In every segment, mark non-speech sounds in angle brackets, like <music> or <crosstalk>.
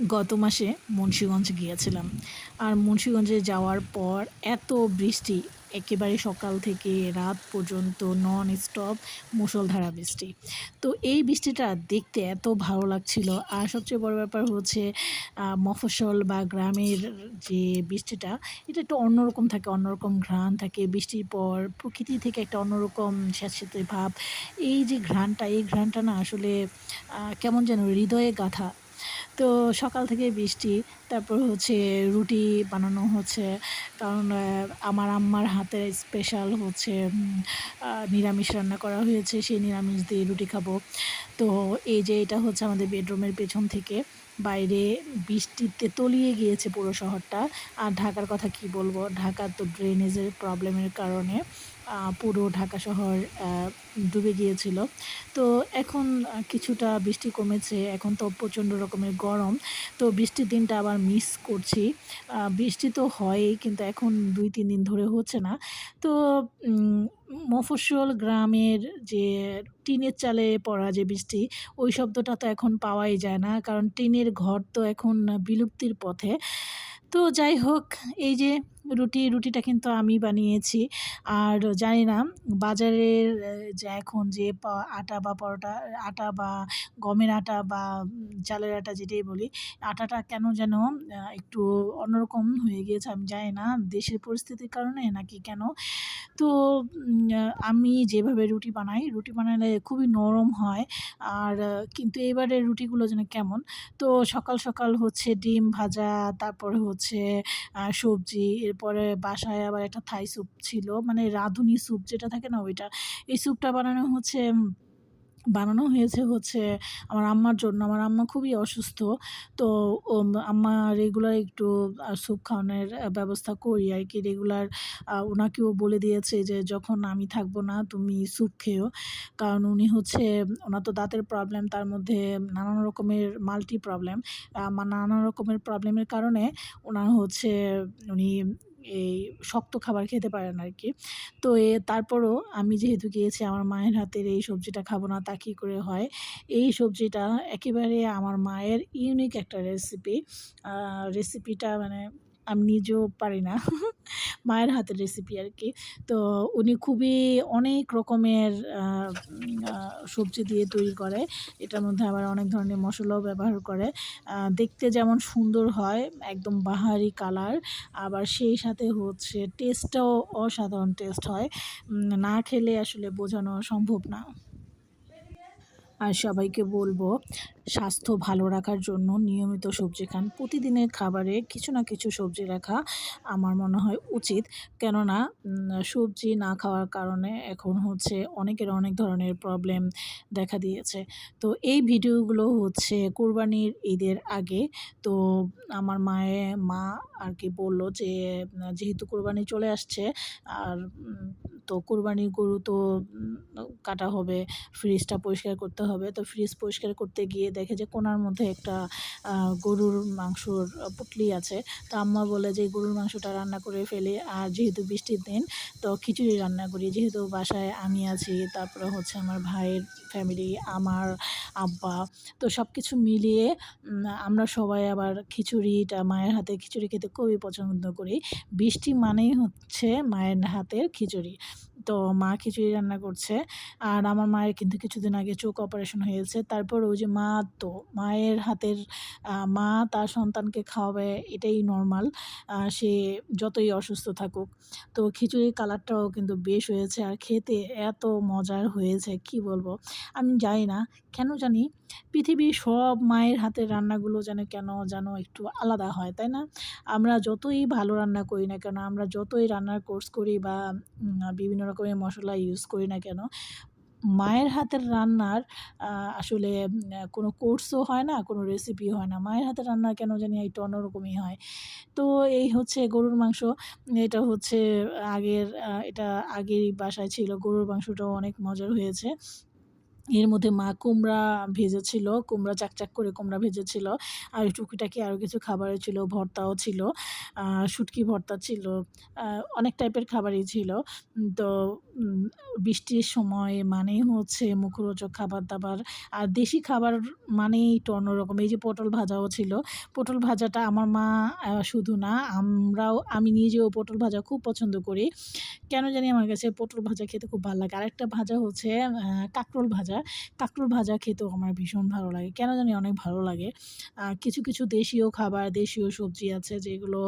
গত মাসে মুন্সিগঞ্জ গিয়েছিলাম। আর মুন্সিগঞ্জে যাওয়ার পর এত বৃষ্টি একেবারে সকাল থেকে রাত পর্যন্ত নন স্টপ মুষলধারা বৃষ্টি। তো এই বৃষ্টিটা দেখতে এত ভালো লাগছিল। আর সবচেয়ে বড় ব্যাপার হচ্ছে আহ, মফস্বল বা গ্রামের যে বৃষ্টিটা এটা একটু অন্যরকম থাকে অন্যরকম ঘ্রাণ থাকে। বৃষ্টির পর প্রকৃতি থেকে একটা অন্যরকম স্যাঁতস্যাঁতে ভাব। এই যে ঘ্রাণটা এই ঘ্রাণটা না আসলে কেমন যেন হৃদয়ে গাঁথা তো সকাল থেকে বৃষ্টি, তারপর হচ্ছে রুটি বানানো হচ্ছে, কারণ আমার আম্মার হাতের স্পেশাল হচ্ছে নিরামিষ রান্না করা হয়েছে, সেই নিরামিষ দিয়ে রুটি খাব। তো এই যে এটা হচ্ছে আমাদের বেডরুমের পেছন থেকে, বাইরে বৃষ্টিতে তলিয়ে গিয়েছে পুরো শহরটা। আর ঢাকার কথা কি বলব? ঢাকার তো ড্রেনেজের প্রবলেমের কারণে। পুরো ঢাকা শহর ডুবে গিয়েছিল। তো এখন কিছুটা বৃষ্টি কমেছে, এখন তো প্রচণ্ড রকমের গরম। তো বৃষ্টির দিনটা আবার মিস করছি। বৃষ্টি তো হয়ই, কিন্তু এখন দুই, তিন দিন ধরে হচ্ছে না। তো মফস্বল গ্রামের যে টিনের চালে পড়া যে বৃষ্টি, ওই শব্দটা তো এখন পাওয়াই যায় না। কারণ টিনের ঘর তো এখন বিলুপ্তির পথে। তো যাই হোক, এই যে রুটি, রুটিটা কিন্তু আমি বানিয়েছি। আর জানি না, বাজারের যে এখন যে আটা বা পরোটা, আটা বা গমের আটা বা চালের আটা যেটাই বলি, আটাটা কেন যেন একটু অন্যরকম হয়ে গিয়েছে আমি জানি না, দেশের পরিস্থিতির কারণে নাকি কেন? তো আমি যেভাবে রুটি বানাই, রুটি বানালে খুবই নরম হয়। আর কিন্তু এবারের রুটিগুলো যেন কেমন? তো সকাল সকাল হচ্ছে ডিম ভাজা, তারপরে হচ্ছে সবজি, এরপরে বাসায় আবার একটা থাই স্যুপ ছিল মানে রাঁধুনি স্যুপ যেটা থাকে না ওইটা। এই স্যুপটা বানানো হচ্ছে বানানো হয়েছে হচ্ছে আমার আম্মার জন্য। আমার আম্মা খুবই অসুস্থ। তো আম্মা রেগুলার একটু স্যুপ খাওয়ানোর ব্যবস্থা করি আর কি রেগুলার ওনাকেও বলে দিয়েছে যে, যখন আমি থাকব না, তুমি স্যুপ খেও। কারণ উনি হচ্ছে, ওনার তো দাঁতের প্রবলেম তার মধ্যে নানান রকমের মাল্টি প্রবলেম নানান রকমের প্রবলেমের কারণে ওনার হচ্ছে, উনি এই শক্ত খাবার খেতে পারেন আর কি তো এ তারপরও আমি যেহেতু গিয়েছি আমার মায়ের হাতের এই সবজিটা খাব না, তা কী করে হয়? এই সবজিটা একেবারে আমার মায়ের ইউনিক একটা রেসিপি রেসিপিটা মানে আমি নিজেও পারি না। <laughs> মায়ের হাতের রেসিপি আর কি তো উনি খুবই অনেক রকমের সবজি দিয়ে তৈরি করে। এটার মধ্যে আবার অনেক ধরনের মশলাও ব্যবহার করে। দেখতে যেমন সুন্দর হয়, একদম বাহারি কালার। আবার সেই সাথে হচ্ছে টেস্টটাও অসাধারণ টেস্ট হয়। না খেলে আসলে বোঝানো সম্ভব না। আর সবাইকে বলব, স্বাস্থ্য ভালো রাখার জন্য নিয়মিত সবজি খান। প্রতিদিনের খাবারে কিছু না কিছু সবজি রাখা আমার মনে হয় উচিত। কেননা সবজি না খাওয়ার কারণে এখন হচ্ছে অনেকের অনেক ধরনের প্রবলেম দেখা দিয়েছে। তো এই ভিডিওগুলো হচ্ছে কোরবানির ঈদের আগে। তো আমার মায়ে, মা আর কি বলল যে, যেহেতু কোরবানি চলে আসছে, আর তো কোরবানির গরু তো কাটা হবে ফ্রিজটা পরিষ্কার করতে হবে। তো ফ্রিজ পরিষ্কার করতে গিয়ে দেখে যে কোনার মধ্যে একটা গরুর মাংসর পুটলি আছে। তো আম্মা বলে যে গরুর মাংসটা রান্না করে ফেলি। আর যেহেতু বৃষ্টির দিন, তো খিচুড়ি রান্না করি। যেহেতু বাসায় আমি আছি, তারপরে হচ্ছে আমার ভাইয়ের ফ্যামিলি আমার আব্বা। তো সব কিছু মিলিয়ে আমরা সবাই আবার খিচুড়িটা মায়ের হাতে, খিচুড়ি খেতে খুবই পছন্দ করি। বৃষ্টি মানেই হচ্ছে মায়ের হাতের খিচুড়ি। তো মা খিচুড়ি রান্না করছে। আর আমার মায়ের কিন্তু কিছুদিন আগে চোখ অপারেশন হয়েছে। তারপর ওই যে মা তো, মায়ের হাতের মা তার সন্তানকে খাওয়াবে, এটাই নর্মাল সে যতই অসুস্থ থাকুক। তো খিচুড়ির কালারটাও কিন্তু বেশ হয়েছে আর খেতে এত মজার হয়েছে, কি বলব? আমি জানি না, কেন জানি? পৃথিবীর সব মায়ের হাতের রান্নাগুলো যেন কেন যেন একটু আলাদা হয়, তাই না? আমরা যতই ভালো রান্না করি না কেন, আমরা যতই রান্নার কোর্স করি বা বিভিন্ন রকমের মশলা ইউজ করি না কেন, মায়ের হাতের রান্নার আসলে কোনো কোর্সও হয় না, কোনো রেসিপি হয় না। মায়ের হাতের রান্না কেন জানি একটু অন্যরকমই হয়। তো এই হচ্ছে গরুর মাংস, এটা হচ্ছে আগের এটা আগেরই বাসায় ছিল, গরুর মাংসটাও অনেক মজার হয়েছে। এর মধ্যে মা কুমড়া ভেজেছিল, কুমড়া চাকচাক করে কুমড়া ভেজেছিল, আর টুকিটাকি আরও কিছু খাবারও ছিল, ভর্তাও ছিল শুটকি ভর্তা ছিল অনেক টাইপের খাবারই ছিল। তো বৃষ্টির সময় মানেই হচ্ছে মুখরোচক খাবার দাবার আর দেশি খাবার মানেই একটু অন্যরকম এই যে পটল ভাজাও ছিল, পটল ভাজাটা আমার মা শুধু না, আমরাও, আমি নিজেও পটল ভাজা খুব পছন্দ করি। কেন জানি আমার কাছে পটল ভাজা খেতে খুব ভালো লাগে। আরেকটা ভাজা হচ্ছে কাঁকরোল ভাজা। কাঁকরোল ভাজা খেতেও আমার ভীষণ ভালো লাগে। কেন জানি অনেক ভালো লাগে। কিছু কিছু দেশীয় খাবার, দেশীয় সবজি আছে যেগুলো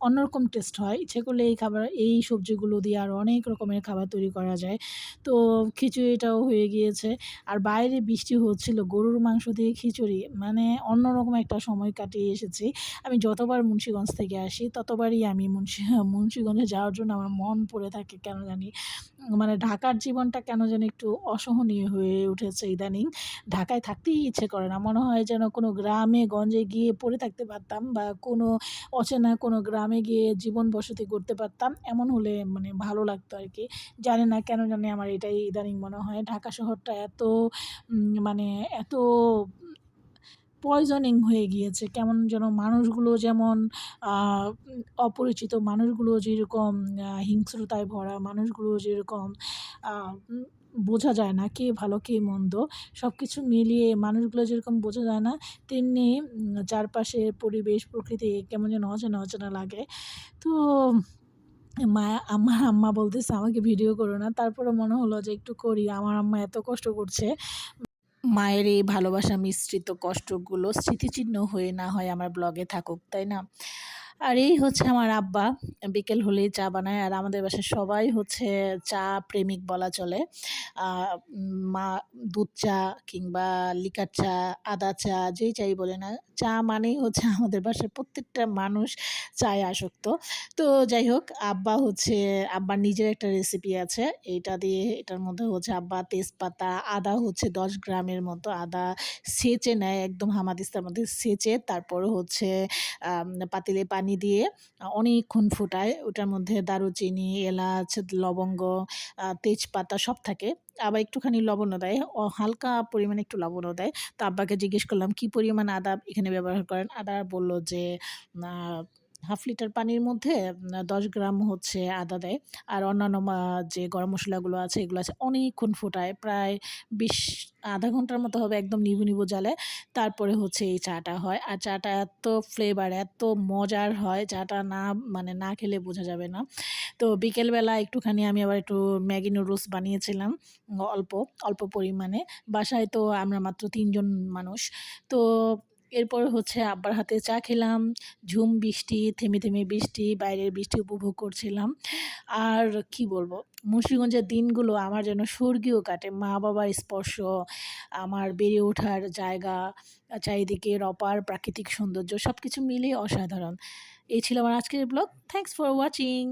অন্যরকম টেস্ট হয়। ইচ্ছে করলে এই খাবার, এই সবজিগুলো দিয়ে আর অনেক রকমের খাবার তৈরি করা যায়। তো খিচুড়িটাও হয়ে গিয়েছে। আর বাইরে বৃষ্টি হচ্ছিল, গরুর মাংস দিয়ে খিচুড়ি। মানে অন্যরকম একটা সময় কাটিয়ে এসেছি। আমি যতবার মুন্সীগঞ্জ থেকে আসি, ততবারই আমি মুন্সি, মুন্সীগঞ্জে যাওয়ার জন্য আমার মন পড়ে থাকে কেন জানি। মানে ঢাকার জীবনটা কেন যেন একটু অসহনীয় হয়ে উঠেছে ইদানিং। ঢাকায় থাকতেই ইচ্ছে করে না। মনে হয় যেন কোনো গ্রামে গঞ্জে গিয়ে পড়ে থাকতে পারতাম বা কোনো অচেনা কোনো গ্রামে গিয়ে জীবন বসতি করতে পারতাম, এমন হলে মানে ভালো লাগতো আর কি জানি না কেন জানি আমার এটাই ইদানিং মনে হয়। ঢাকা শহরটা এত মানে এত পয়জনিং হয়ে গিয়েছে। কেমন যেন মানুষগুলো যেমন অপরিচিত মানুষগুলো যেরকম হিংস্রতায় ভরা মানুষগুলো যেরকম বোঝা যায় না কে ভালো, কে মন্দ। সব কিছু মিলিয়ে মানুষগুলো যেরকম বোঝা যায় না, তেমনি চারপাশের পরিবেশ, প্রকৃতি কেমন যেন অচেনা অচেনা লাগে। তো মা, আমার আম্মা বলতেছে, আমাকে ভিডিও করো না। তারপরে মনে হলো যে একটু করি। আমার আম্মা এত কষ্ট করছে। মায়ের এই ভালোবাসা মিশ্রিত কষ্টগুলো স্মৃতিচিহ্ন হয়ে না হয় আমার ব্লগে থাকুক, তাই না? আর এই হচ্ছে আমার আব্বা। বিকেল হলেই চা বানায় আর আমাদের বাসায় সবাই হচ্ছে চা প্রেমিক বলা চলে। মা দুধ চা কিংবা লিকার চা, আদা চা, যেই চাই বলে না, চা মানেই হচ্ছে <laughs> আমাদের বাসায় প্রত্যেকটা মানুষ চায় আসক্ত। তো যাই হোক, আব্বা হচ্ছে, আব্বার নিজের একটা রেসিপি আছে। এটা দিয়ে এটার মধ্যে হচ্ছে আব্বা তেজপাতা, আদা হচ্ছে দশ গ্রামের মতো, আদা সেচে নেয়, একদম হামাদিস্তার মধ্যে সেচে, তারপর হচ্ছে পাতিলে পানি দিয়ে অনেকক্ষণ ফুটায়। ওটার মধ্যে দারুচিনি, এলাচ, লবঙ্গ তেজপাতা সব থাকে। আবার একটুখানি লবণও দেয়। ও হালকা পরিমাণে একটু লবণও দেয়। তো আব্বাকে জিজ্ঞেস করলাম, কি পরিমাণ আদা এখানে ব্যবহার করেন? আদা বলল যে হাফ লিটার পানির মধ্যে দশ গ্রাম হচ্ছে আদা দেয়। আর অন্যান্য যে গরম মশলাগুলো আছে, এগুলো আছে, অনেকক্ষণ ফোটায়। প্রায় বিশ, আধা ঘণ্টার মতো হবে একদম নিবু নিবু জালে তারপরে হচ্ছে এই চাটা হয়। আর চাটা এত ফ্লেভার এত মজার হয়, চাটা না মানে না খেলে বোঝা যাবে না। তো বিকেলবেলা একটুখানি আমি আবার একটু ম্যাগি নুডলস বানিয়েছিলাম, অল্প অল্প পরিমাণে। বাসায় তো আমরা মাত্র তিনজন মানুষ। তো এরপর হচ্ছে আব্বার হাতে চা খেলাম, ঝুম বৃষ্টি, থেমে থেমে বৃষ্টি, বাইরের বৃষ্টি উপভোগ করছিলাম। আর কি বলব, মুন্সিগঞ্জের দিনগুলো আমার যেন স্বর্গীয় কাটে। মা বাবার স্পর্শ, আমার বেড়ে ওঠার জায়গা চারিদিকে রপার প্রাকৃতিক সৌন্দর্য সব কিছু মিলিয়ে অসাধারণ। এই ছিল আমার আজকের ব্লগ থ্যাংকস ফর ওয়াচিং